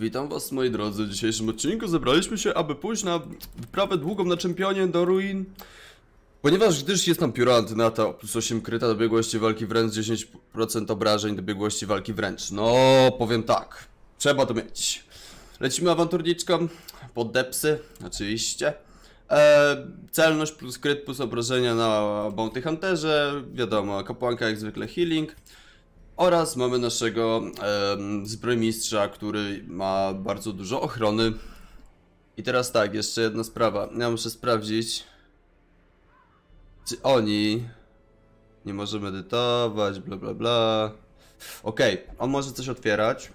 Witam was moi drodzy, w dzisiejszym odcinku zebraliśmy się, aby pójść na wyprawę długą na czempionie do ruin. Ponieważ gdyż jest tam pióra antynata plus 8 kryta do biegłości walki wręcz, 10% obrażeń do biegłości walki wręcz. No, powiem tak, trzeba to mieć. Lecimy awanturniczką, pod depsy, oczywiście. E, celność plus kryt plus obrażenia na Bounty Hunterze, wiadomo, kapłanka jak zwykle healing. Oraz mamy naszego em, zbrojmistrza, który ma bardzo dużo ochrony. I teraz tak, jeszcze jedna sprawa. Ja muszę sprawdzić, czy oni nie może medytować, bla bla bla. Okej, on może coś otwierać.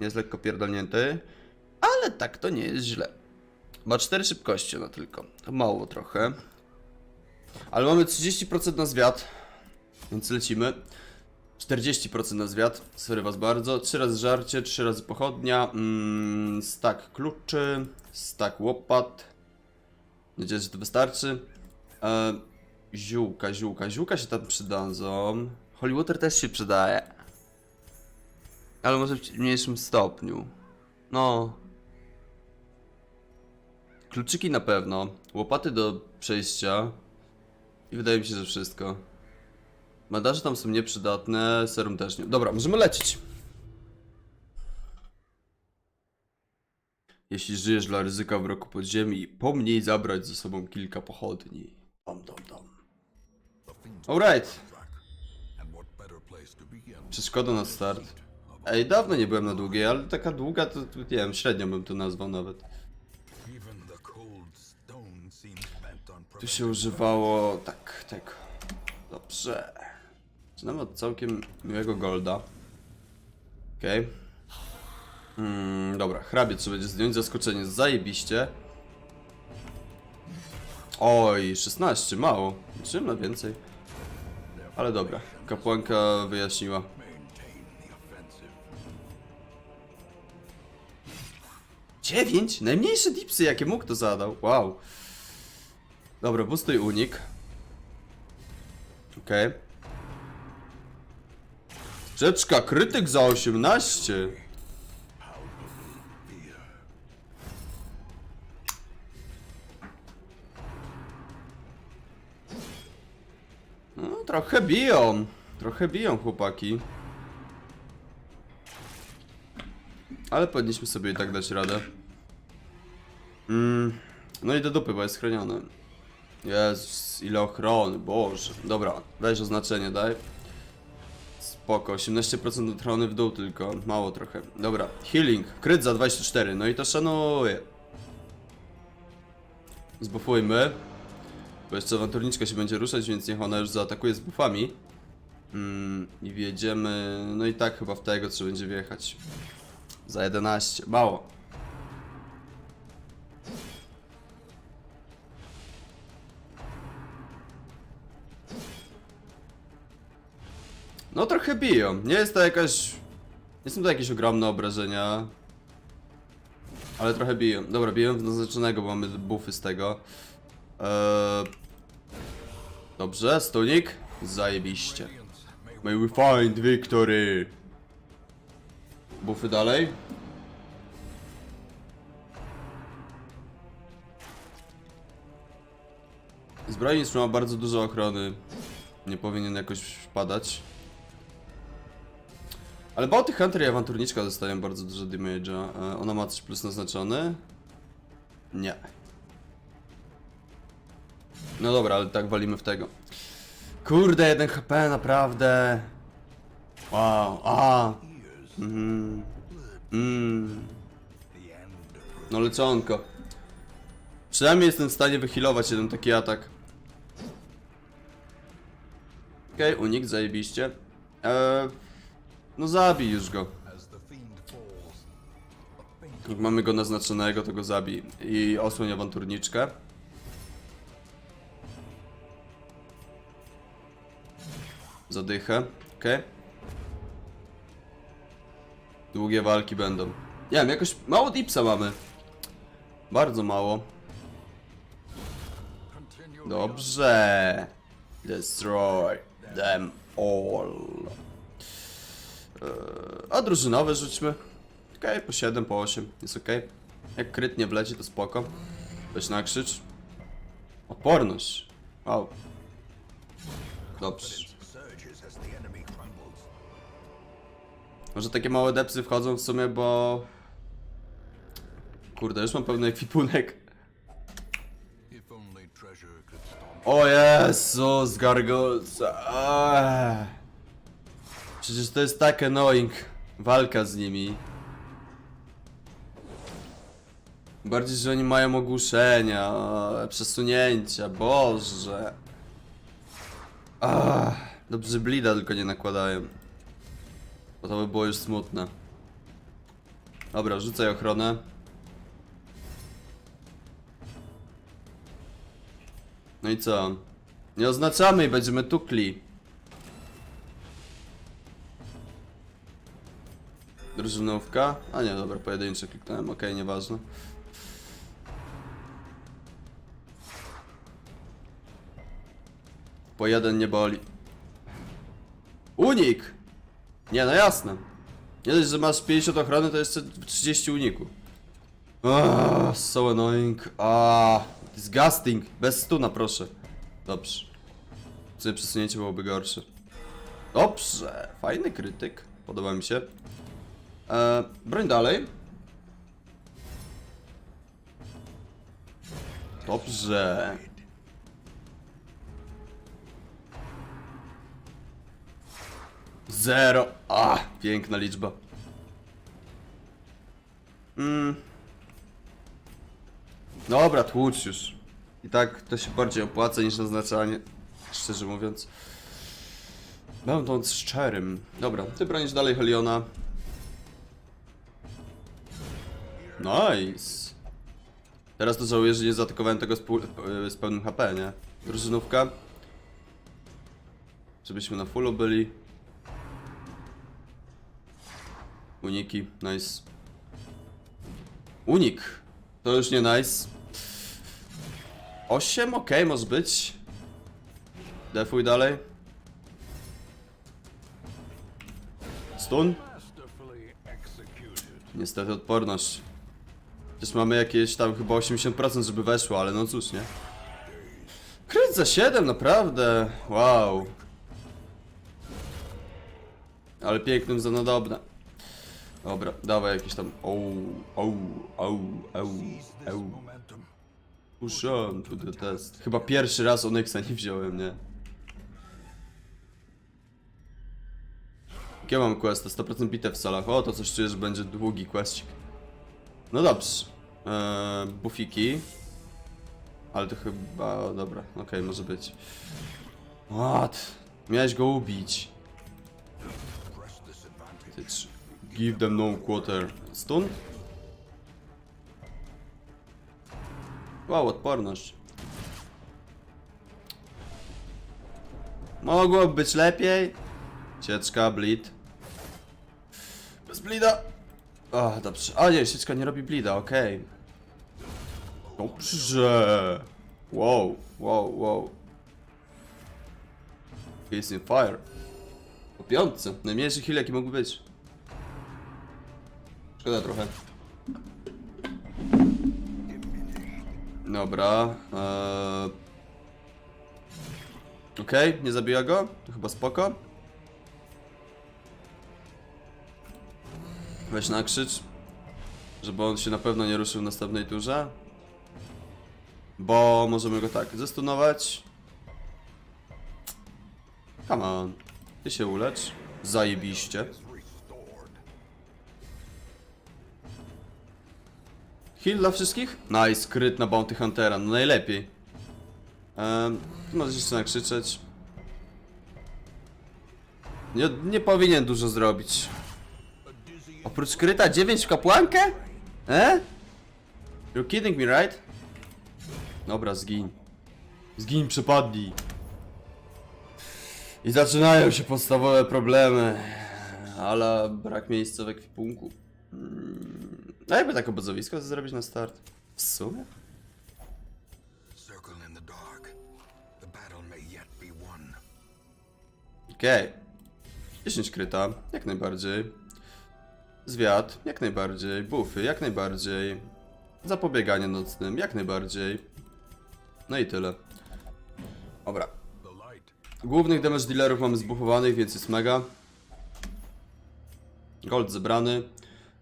Jest lekko pierdolnięty, ale tak to nie jest źle. Ma 4 szybkości no tylko. Mało trochę. Ale mamy 30% na zwiat, więc lecimy. 40% na zwiat, sorry was bardzo. 3 razy żarcie, 3 razy pochodnia, mm, stak kluczy, stak łopat. Nadzieję, że to wystarczy. E, ziółka, ziółka, ziółka się tam przydadzą. Holy water też się przydaje. Ale może w mniejszym stopniu. No. Kluczyki na pewno. Łopaty do przejścia. I wydaje mi się, że wszystko. Bandaże tam są nieprzydatne, serum też nie. Dobra, możemy lecieć. Jeśli żyjesz dla ryzyka w roku podziemi, pomnij zabrać ze sobą kilka pochodni. Dom, dom, dom. Alright. Przeszkoda na start. Ej, dawno nie byłem na długiej, ale taka długa to, to nie wiem, średnio bym to nazwał nawet. Tu się używało... tak, tak. Dobrze. Zaczynamy od całkiem miłego golda. Okej. Mm, dobra, hrabie trzeba będzie zdjąć, zaskoczenie, zajebiście. Oj, 16, mało. Czym na więcej? Ale dobra, kapłanka wyjaśniła. Dziewięć? Najmniejsze dipsy jakie mógł to zadał, wow. Dobra, boostuj unik. Okej. Rzeczka, krytyk za 18. No, trochę biją. Trochę biją chłopaki. Ale powinniśmy sobie i tak dać radę. Mm, no i do dupy, bo jest chroniony. Jezus, ile ochrony, boże. Dobra, weź oznaczenie, daj. Spoko, 18% ochrony w dół tylko, mało trochę. Dobra, healing, kryt za 24, no i to szanuję. Zbufujmy. Bo jeszcze awanturniczka się będzie ruszać, więc niech ona już zaatakuje z buffami. Mm, I wjedziemy, no i tak chyba w tego trzeba będzie wjechać. Za 11, mało. No trochę biją. Nie jest to jakaś... Nie są to jakieś ogromne obrażenia. Ale trochę biją. Dobra, biją w naznaczonego, bo mamy buffy z tego. Eee... Dobrze, stunik. Zajebiście. May we find victory. Buffy dalej. Zbrojnicz ma bardzo dużo ochrony. Nie powinien jakoś wpadać. Ale Bounty Hunter i Awanturniczka dostają bardzo dużo damage'a. E, Ona ma coś plus naznaczony? Nie. No dobra, ale tak walimy w tego. Kurde, 1 HP, naprawdę. Wow, a. Mhm. Mm. No leczonko. Przynajmniej jestem w stanie wyhealować jeden taki atak. Okej, okay, unik, zajebiście. Eee, no zabij już go. Jak mamy go naznaczonego, to go zabij. I osłoń awanturniczkę. Zadychę, okej. Długie walki będą. Nie wiem, jakoś mało dipsa mamy. Bardzo mało. Dobrze. Destroy them all. Eee, A drużynowe rzućmy. Okej, po 7, po 8, jest okej. Jak kryt nie wleci, to spoko. Weź na krzycz. Odporność. Wow. Dobrze. Może takie małe depsy wchodzą w sumie, bo... Kurde, już mam pełny ekwipunek. O Jezus, Gargols. Aaaa. Przecież to jest tak annoying. Walka z nimi. Bardziej, że oni mają ogłuszenia, przesunięcia, boże. Ach, dobrze, blida tylko nie nakładają. Bo to by było już smutne. Dobra, rzucaj ochronę. No i co? Nie oznaczamy i będziemy tukli. Drużynówka? A nie, dobra, pojedyncze kliknąłem, okej, nieważne. Po jeden nie boli. Unik! Nie, no jasne. Nie dość, że masz 50 ochrony, to jeszcze 30 uniku. Ah, so annoying. Ah, disgusting. Bez stuna, proszę. Dobrze. Sobie przesunięcie byłoby gorsze. Dobrze. Fajny krytyk. Podoba mi się. E, broń dalej. Dobrze. Zero. A, piękna liczba. Mm. Dobra, tłucz już. I tak to się bardziej opłaca niż naznaczanie. Szczerze mówiąc. Będąc szczerym. Dobra, ty bronisz dalej Heliona. Nice. Teraz to żałuję, że nie zaatakowałem tego z, e, z pełnym HP, nie? Drużynówka. Żebyśmy na fullu byli. Uniki, nice. Unik. To już nie nice. 8, okej, może być. Defuj dalej. Stun? Niestety odporność. Przecież mamy jakieś tam chyba 80% żeby weszło, ale no cóż, nie? Kryt za 7, naprawdę. Wow. Ale pięknym za nadobne. Dobra, dawaj jakieś tam. This ouu. momentum. Push on to the test. Chyba pierwszy raz Onyxa nie wziąłem, nie? Jakie mam questa? 100% bitew w salach. O, to coś czuję, że będzie długi questik. No dobrze. Eee, bufiki. Ale to chyba... Dobra, okej, może być. What? Miałeś go ubić. Give them no quarter. Stun? Wow, odporność. Mogło być lepiej. Sieczka, bleed. Bez bleeda. O, dobrze. A nie, sieczka nie robi bleeda, okej. Dobrze. Wow, wow, wow. He's in fire. Po piątce. Najmniejszy heal jaki mógł być. Szkoda trochę. Dobra. Eee... Okej, nie zabija go. To chyba spoko. Weź na krzycz. Żeby on się na pewno nie ruszył w następnej turze. Bo możemy go tak zestunować. Come on. Ty się ulecz. Zajebiście. Heal dla wszystkich? Nice, kryt na Bounty Huntera, no najlepiej. Um, możesz jeszcze nakrzyczeć. Nie, nie powinien dużo zrobić. Oprócz kryta 9 w kapłankę? E? You're kidding me, right? Dobra, zgiń. Zgiń, przepadnij. I zaczynają się podstawowe problemy. Ale brak miejsca w ekwipunku. Mm. A jakby tak obozowisko zrobić na start? W sumie? Okej. 10 kryta, jak najbardziej. Zwiat, jak najbardziej. Buffy, jak najbardziej. Zapobieganie nocnym, jak najbardziej. No i tyle. Dobra. Głównych damage dealerów mamy zbufowanych, więc jest mega. Gold zebrany.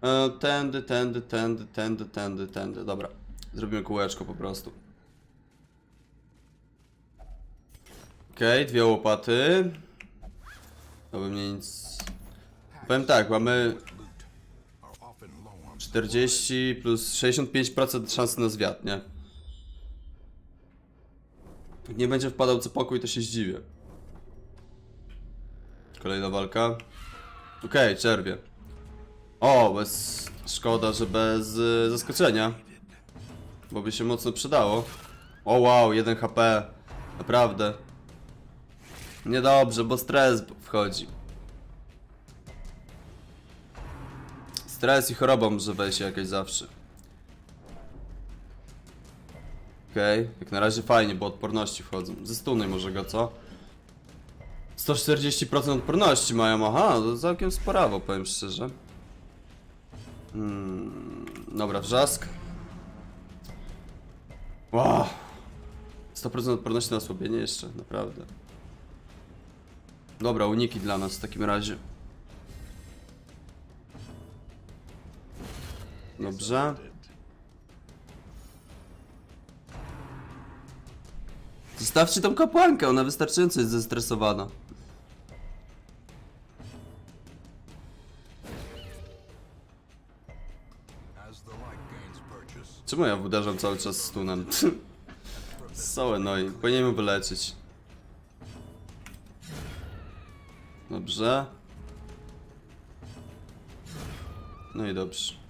E, Tędy, tędy, tędy, tędy, tędy, tędy. Dobra. Zrobimy kółeczko po prostu. Okej, dwie łopaty. To by mnie nic... Powiem tak, mamy 40 plus 65% szansy na zwiat, nie? Jak nie będzie wpadał co pokój, to się zdziwię. Kolejna walka. Okej, czerwie. O, bez... Szkoda, że bez y, zaskoczenia. Bo by się mocno przydało. O wow, 1 HP. Naprawdę. Niedobrze, bo stres wchodzi. Stres i choroba może wejść jakaś zawsze. Okej, jak na razie fajnie, bo odporności wchodzą. Ze stuny może go, co? 140% odporności mają, aha, to całkiem sporawo, powiem szczerze. Hmm, dobra, wrzask. Wow. 100% odporności na osłabienie jeszcze, naprawdę. Dobra, uniki dla nas w takim razie. Dobrze. Zostawcie tą kapłankę, ona wystarczająco jest zestresowana. Czemu ja uderzam cały czas stunem? So annoying, powinienem wyleczyć. Dobrze. No i dobrze.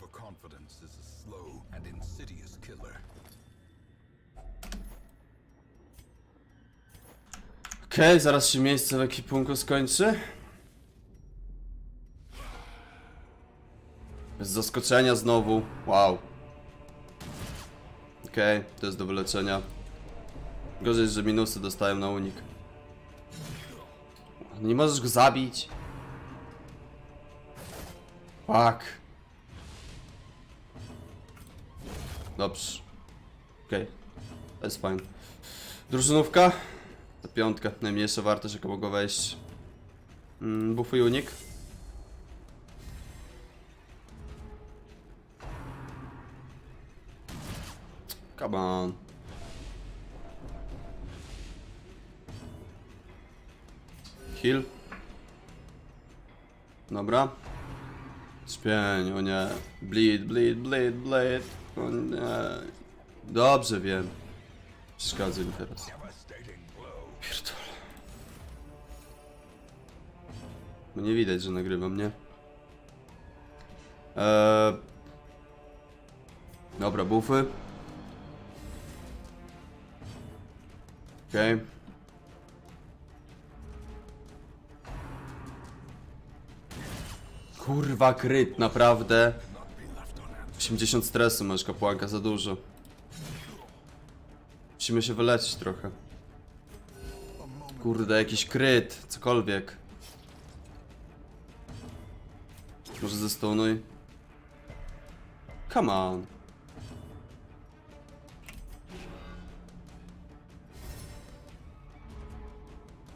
Overconfidence is a slow and insidious killer. Okej, zaraz się miejsce w ekipunku skończy. Bez zaskoczenia znowu. Wow. Okej, to jest do wyleczenia. Gorzej, że minusy dostają na unik. Nie możesz go zabić. Fuck. Dobrze. Okej. To jest fajne. Drużynówka. Ta piątka, najmniejsza wartość jaka mogła wejść. Mm, buff i unik. Come on. Heal. Dobra. Śpień, o nie. Bleed, bleed, bleed, bleed. O nie. Dobrze wiem. Przeszkadza mi teraz. Pierdolę. Bo nie widać, że nagrywam, nie? Eee... Dobra, bufy. Okej. Kurwa, kryt, naprawdę. 80 stresu masz, kapłanka, za dużo. Musimy się wyleczyć trochę. Kurde, jakiś kryt, cokolwiek. Może zestonuj? Come on.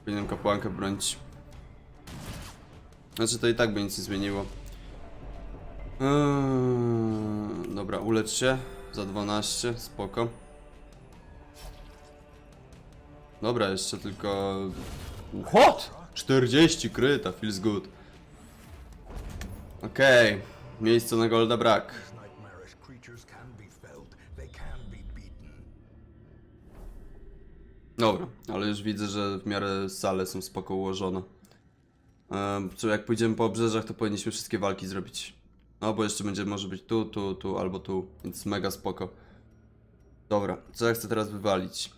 Powinienem kapłankę bronić. Znaczy to i tak by nic nie zmieniło. Eee, dobra, ulecz się. Za 12, spoko. Dobra, jeszcze tylko... What? 40 kryta, feels good. Okej, miejsce na golda brak. Dobra, ale już widzę, że w miarę sale są spoko ułożone. Co jak pójdziemy po obrzeżach, to powinniśmy wszystkie walki zrobić. No, bo jeszcze będzie może być tu, tu, tu albo tu, więc mega spoko. Dobra, co ja chcę teraz wywalić?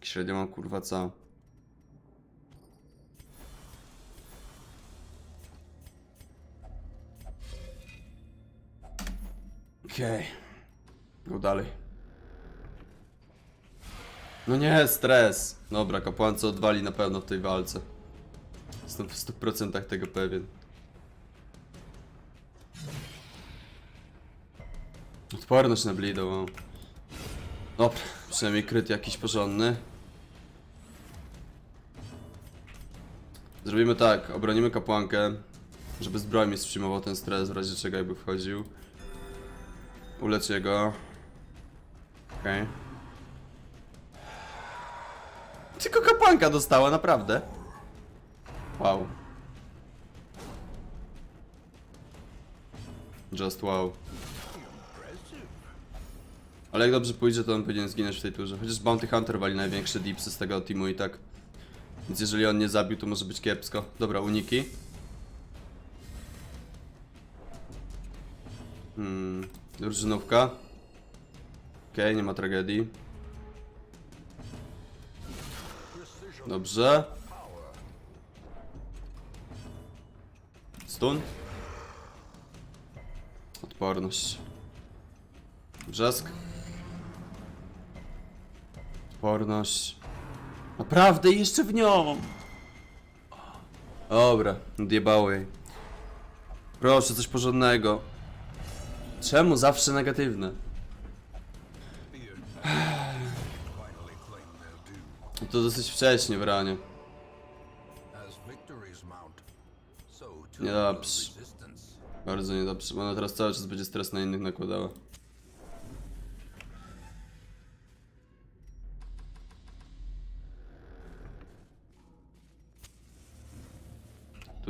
Średnio mam kurwa co? Okej. Okay. Go dalej. No nie, stres. Dobra, kapłance odwali na pewno w tej walce. Jestem w 100% tego pewien. Odporność na blido, wow. Dobra, przynajmniej kryt jakiś porządny. Zrobimy tak, obronimy kapłankę, żeby zbroj mi wstrzymywał ten stres, w razie czego jakby wchodził. Ulecz jego. Okej. Tylko kapłanka dostała, naprawdę. Wow. Just wow. Ale jak dobrze pójdzie, to on powinien zginąć w tej turze. Chociaż Bounty Hunter wali największe dipsy z tego teamu i tak. Więc jeżeli on nie zabił, to może być kiepsko. Dobra, uniki. Hmm, drużynówka. Okej, nie ma tragedii. Dobrze. Stun. Odporność. Brzask. Odporność. Naprawdę jeszcze w nią. Dobra, odjebało jej. Proszę, coś porządnego. Czemu zawsze negatywne? To dosyć wcześnie w ranie. Niedobrze. Bardzo niedobrze, ona teraz cały czas będzie stres na innych nakładała.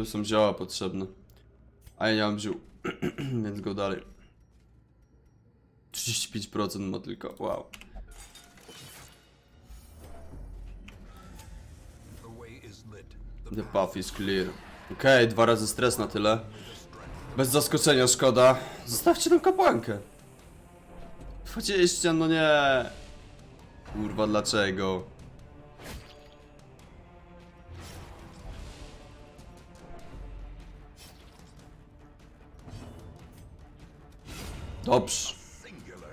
Tu są zioła potrzebne. A ja nie mam ziół, więc go dalej. 35% ma tylko, wow. The path is clear. Okej, dwa razy stres na tyle. Bez zaskoczenia, szkoda. Zostawcie tę kapłankę. 20, no nie. Kurwa, dlaczego?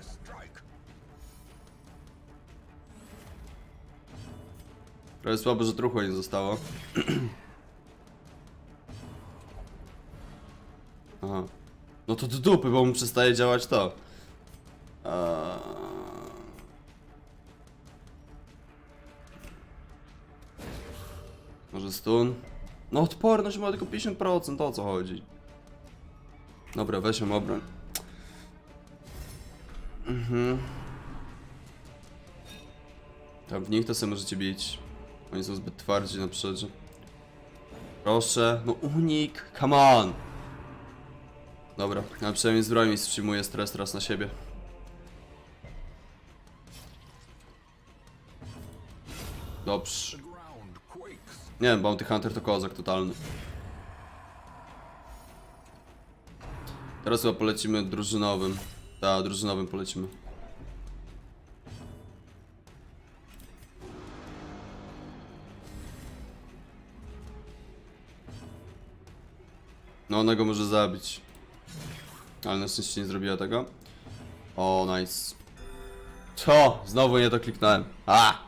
Strike. Trochę słabo, że truchło nie zostało. Aha. No to do dupy, bo mu przestaje działać to. Eee... Może stun? No odporność ma tylko 50%, o co chodzi? Dobra, weź ją obroń. Mhm. Tam w nich to sobie możecie bić. Oni są zbyt twardzi na przodzie. Proszę, no unik, come on! Dobra, a przynajmniej zbroj mi wstrzymuje stres teraz na siebie. Dobrze. Nie wiem, Bounty Hunter to kozak totalny. Teraz chyba polecimy drużynowym. Tak, drużynowym polecimy. No, ona go może zabić. Ale na szczęście nie zrobiła tego. O, nice. Co? Znowu nie to kliknąłem. A!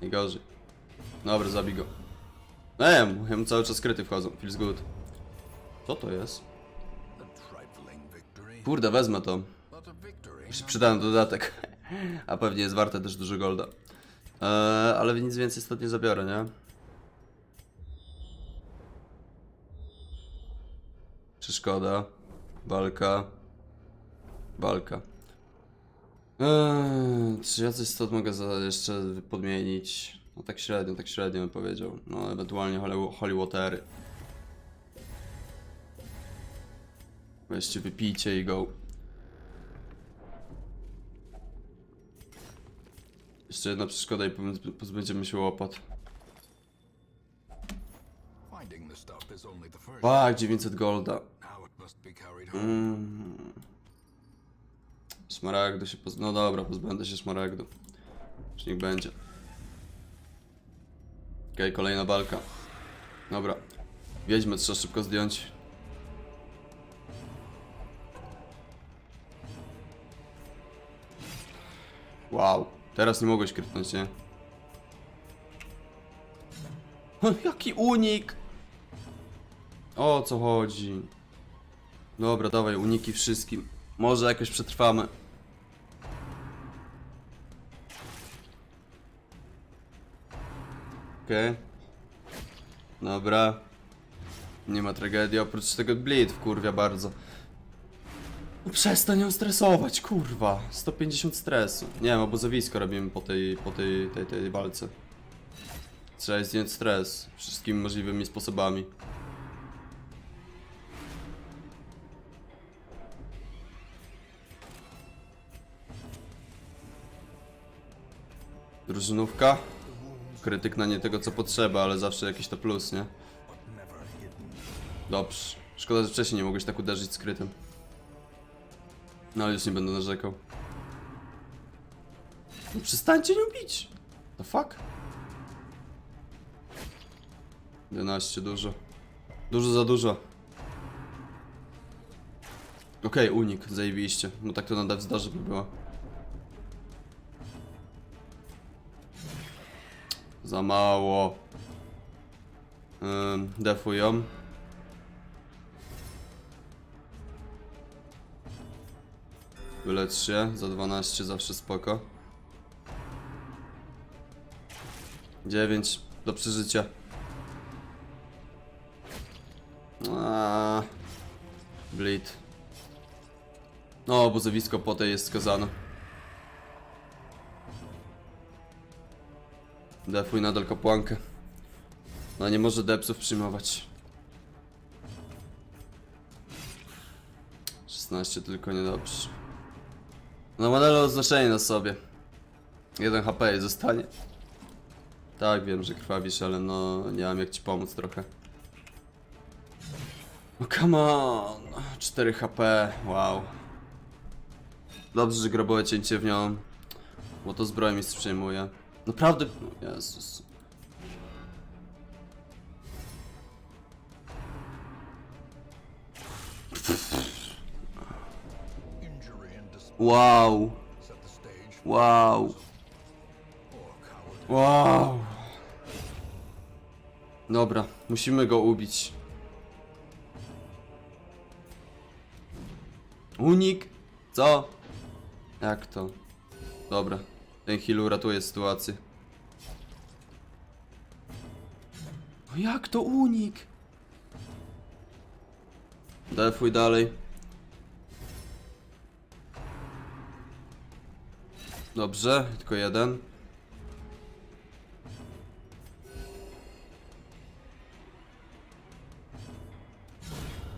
Najgorzej. Dobra, zabij go. Nie, mu cały czas kryty wchodzą. Feels good. Co to jest? Kurde, wezmę to. Jeszcze przydałem dodatek. A pewnie jest warte też dużo golda. Eee, ale nic więcej stąd nie zabiorę, nie? Przeszkoda. Walka. Walka. Eee, czy ja coś stąd mogę za jeszcze podmienić? No tak średnio, tak średnio bym powiedział. No ewentualnie holy, holy Weźcie, wypijcie i go. Jeszcze jedna przeszkoda i pozbę- pozbędziemy się łopat. Tak, 900 golda. Mm. Szmaragdu się poz... No dobra, pozbędę się szmaragdu. Już niech będzie. Okej, kolejna walka. Dobra. Wiedźmy, trzeba szybko zdjąć. Wow. Teraz nie mogłeś krytnąć, nie? Jaki unik! O co chodzi? Dobra, dawaj, uniki wszystkim. Może jakoś przetrwamy. Okej. Dobra. Nie ma tragedii, oprócz tego bleed wkurwia bardzo. Przestań ją stresować, kurwa. 150 stresu. Nie wiem, obozowisko robimy po tej, po tej, tej, tej walce. Trzeba zdjąć stres wszystkimi możliwymi sposobami. Drużynówka. Krytyk na nie tego co potrzeba, ale zawsze jakiś to plus, nie? Dobrze. Szkoda, że wcześniej nie mogłeś tak uderzyć skrytym. No już nie będę narzekał. No przestańcie nią bić! The fuck? 11, dużo. Dużo za dużo. Okej, unik, zajebiście. No tak to na dev zdarzy by było. Za mało. Ym, defują. Wylecz się, za 12 zawsze spoko. 9 do przeżycia. Aaaa. Bleed. No, obozowisko po tej jest skazane. Defuj nadal kapłankę. No nie może depsów przyjmować. 16 tylko niedobrze. No modele oznaczenie na sobie. 1 HP jej zostanie. Tak, wiem, że krwawisz, ale no nie mam jak ci pomóc trochę. No come on. 4 HP, wow. Dobrze, że grobowe cięcie w nią. Bo to zbrojmistrz przejmuje. Naprawdę, Jezus. Wow, wow, wow. Dobra, musimy go ubić. Unik? Co? Jak to? Dobra, ten heal uratuje sytuację. No jak to unik? Defuj dalej. Dobrze, tylko jeden.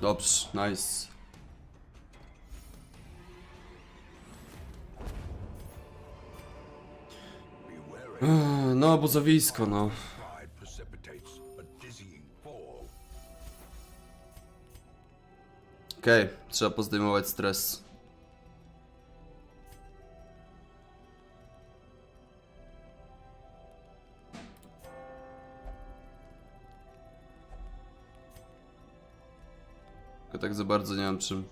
Dobrze, nice. No, obozowisko, no. Okej, trzeba pozdejmować stres. Tak za bardzo nie mam czym.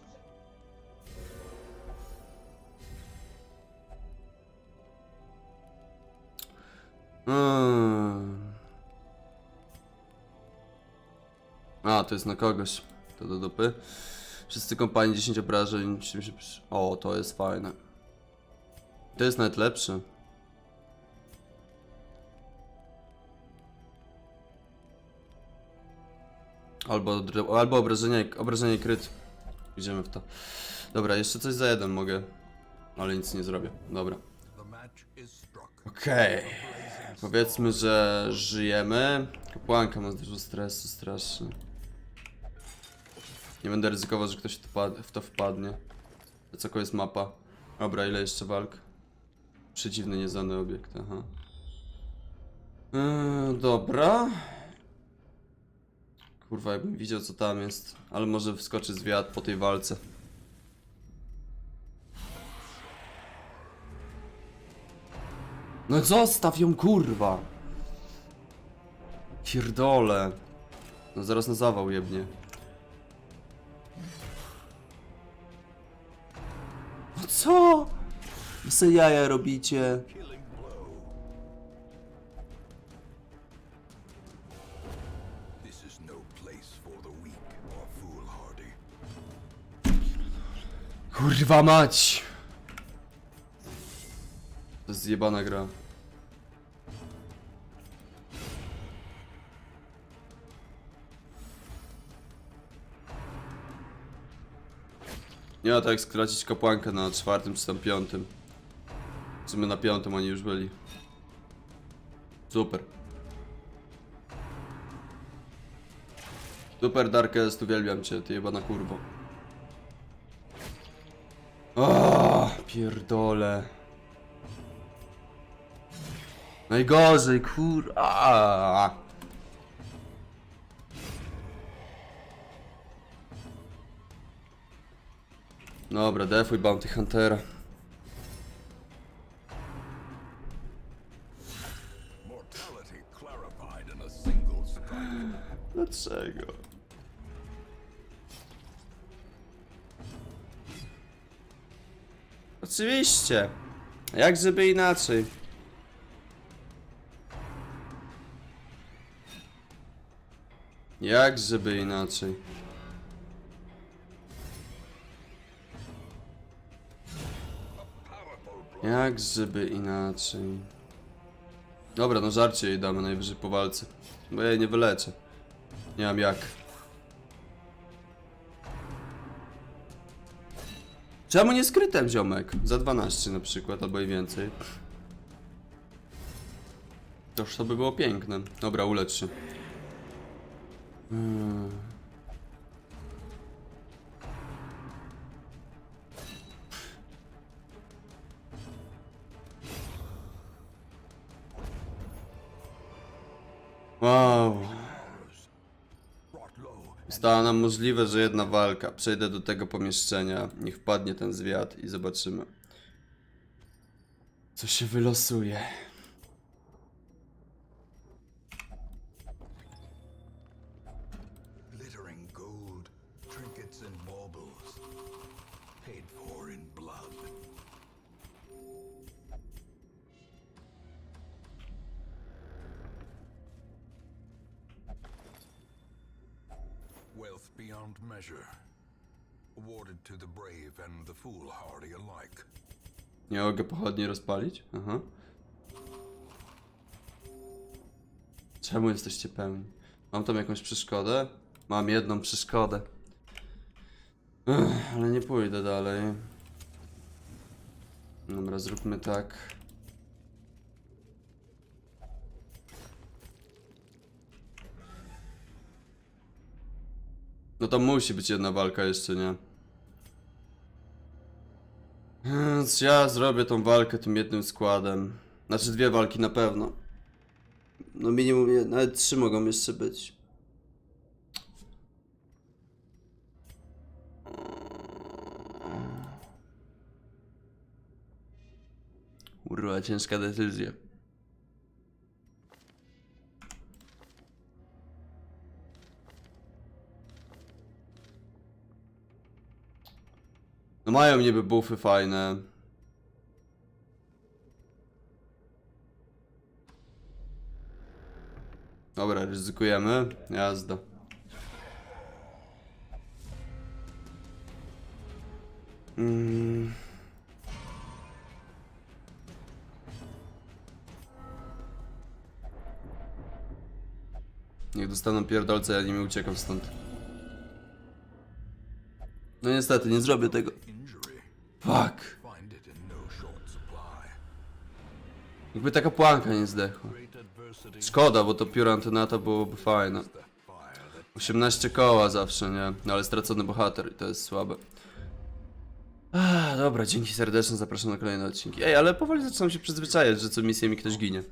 Mm. A, to jest na kogoś. To do dupy. Wszyscy kompanii 10 obrażeń. 70... O, to jest fajne. To jest nawet lepsze. Albo, albo obrażenie, obrażenie kryt. Idziemy w to. Dobra, jeszcze coś za jeden mogę. Ale nic nie zrobię. Dobra. Okej. Powiedzmy, że żyjemy. Kapłanka ma dużo stresu, strasznie. Nie będę ryzykował, że ktoś w to wpadnie. Co jest mapa? Dobra, ile jeszcze walk? Przeciwny, nieznany obiekt, aha. Yy, dobra. Kurwa, jakbym widział co tam jest. Ale może wskoczy zwiat po tej walce. No zostaw ją, kurwa! Pierdole. No zaraz na zawał jebnie. No co? Wy jaja robicie. Kurwa mać! To jest zjebana gra. Nie ma tak skracić kapłankę na czwartym czy tam piątym. W sumie na piątym oni już byli. Super. Super Darkest, uwielbiam cię, ty jebana kurwo. O, pierdole. Najgorzej, kur... A. Dobra, defuj Bounty Huntera. Dlaczego? Oczywiście. Jak żeby inaczej. Jak żeby inaczej. Jak żeby inaczej. Dobra, no żarcie jej damy najwyżej po walce. Bo ja jej nie wyleczę. Nie mam jak. Czemu nie skrytem ziomek? Za 12 na przykład, albo i więcej. Toż to by było piękne. Dobra, ulecz się. Hmm. Została nam możliwe, że jedna walka. Przejdę do tego pomieszczenia. Niech wpadnie ten zwiat i zobaczymy. Co się wylosuje. Nie mogę pochodni rozpalić? Aha. Czemu jesteście pełni? Mam tam jakąś przeszkodę? Mam jedną przeszkodę. Ech, ale nie pójdę dalej. Dobra, zróbmy tak. No to musi być jedna walka jeszcze, nie? Ja zrobię tą walkę tym jednym składem. Znaczy dwie walki na pewno. No minimum, nawet trzy mogą jeszcze być. Kurwa, ciężka decyzja. No mają niby buffy fajne. Dobra, ryzykujemy. Jazda. Mm. Niech dostaną pierdolce, ja nimi uciekam stąd. No niestety, nie zrobię tego. Jakby taka płanka nie zdechła. Szkoda, bo to pióro antynata byłoby fajne. the fire that 18 koła zawsze, nie? No ale stracony bohater i to jest słabe. Ah, dobra, dzięki serdecznie, zapraszam na kolejne odcinki. Ej, ale powoli zaczynam się przyzwyczajać, że co misję mi ktoś ginie.